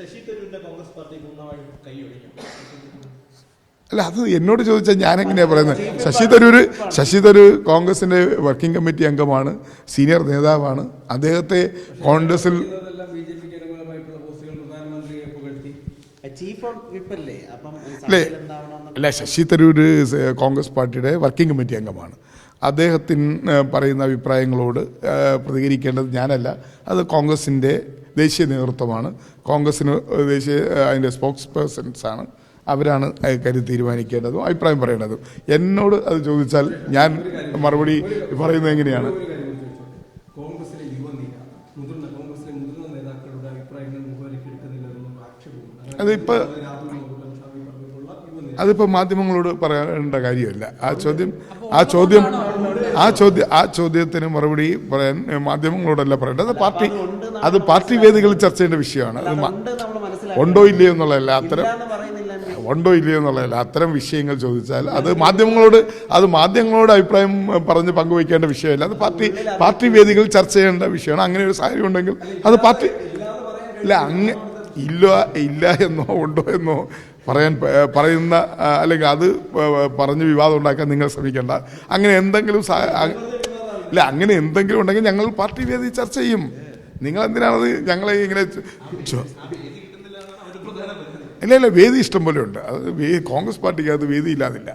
ശശി തരൂരിന്റെ കോൺഗ്രസ് പാർട്ടി പൂർണമായും കൈയൊഴിഞ്ഞു. അല്ല അത് എന്നോട് ചോദിച്ചാൽ ഞാനെങ്ങനെയാണ് പറയുന്നത്? ശശി തരൂർ ശശി തരൂർ കോൺഗ്രസിന്റെ വർക്കിംഗ് കമ്മിറ്റി അംഗമാണ് സീനിയർ നേതാവാണ്. അദ്ദേഹത്തെ കോൺഗ്രസിൽ അല്ലേ? അല്ല ശശി തരൂർ കോൺഗ്രസ് പാർട്ടിയുടെ വർക്കിംഗ് കമ്മിറ്റി അംഗമാണ്. അദ്ദേഹത്തിന് പറയുന്ന അഭിപ്രായങ്ങളോട് പ്രതികരിക്കേണ്ടത് ഞാനല്ല. അത് കോൺഗ്രസിന്റെ ദേശീയ നേതൃത്വമാണ്. കോൺഗ്രസിന് ദേശീയ അതിന്റെ സ്പോക്സ് പേഴ്സൺസാണ് അവരാണ് കാര്യം തീരുമാനിക്കേണ്ടതും അഭിപ്രായം പറയേണ്ടതും. എന്നോട് അത് ചോദിച്ചാൽ ഞാൻ മറുപടി പറയുന്നത് എങ്ങനെയാണ്? ഒരു അതിപ്പോൾ മാധ്യമങ്ങളോട് പറയേണ്ട കാര്യമല്ല. ആ ചോദ്യം ആ ചോദ്യം ആ ചോദ്യം ആ ചോദ്യത്തിന് മറുപടി പറയാൻ മാധ്യമങ്ങളോടല്ല പറയേണ്ടത്. അത് പാർട്ടി അത് പാർട്ടി വേദികളിൽ ചർച്ച ചെയ്യേണ്ട വിഷയമാണ്. ഉണ്ട് ഇല്ലയോ എന്നുള്ളതല്ല. അത്തരം ഉണ്ടോ ഇല്ലയോ എന്നുള്ളതല്ല. അത്തരം വിഷയങ്ങൾ ചോദിച്ചാൽ അത് മാധ്യമങ്ങളോട് അത് മാധ്യമങ്ങളോട് അഭിപ്രായം പറഞ്ഞ് പങ്കുവയ്ക്കേണ്ട വിഷയമല്ല. അത് പാർട്ടി പാർട്ടി വേദികളിൽ ചർച്ച ചെയ്യേണ്ട വിഷയമാണ്. അങ്ങനെ ഒരു സാഹചര്യം ഉണ്ടെങ്കിൽ അത് പാർട്ടി ഇല്ല അങ്ങ് ഇല്ല ഇല്ല എന്നോ ഉണ്ടോ എന്നോ പറയാൻ പറയുന്ന അല്ലെങ്കിൽ അത് പറഞ്ഞ് വിവാദം ഉണ്ടാക്കാൻ നിങ്ങൾ ശ്രമിക്കേണ്ട. അങ്ങനെ എന്തെങ്കിലും ഇല്ല അങ്ങനെ എന്തെങ്കിലും ഉണ്ടെങ്കിൽ ഞങ്ങൾ പാർട്ടി വേദി ചർച്ച ചെയ്യും. നിങ്ങൾ എന്തിനാണത് ഞങ്ങളെ ഇങ്ങനെ ഇല്ല ഇല്ല വേദി ഇഷ്ടം പോലെ ഉണ്ട്. അത് കോൺഗ്രസ് പാർട്ടിക്ക് അത് വേദി ഇല്ലാതില്ല.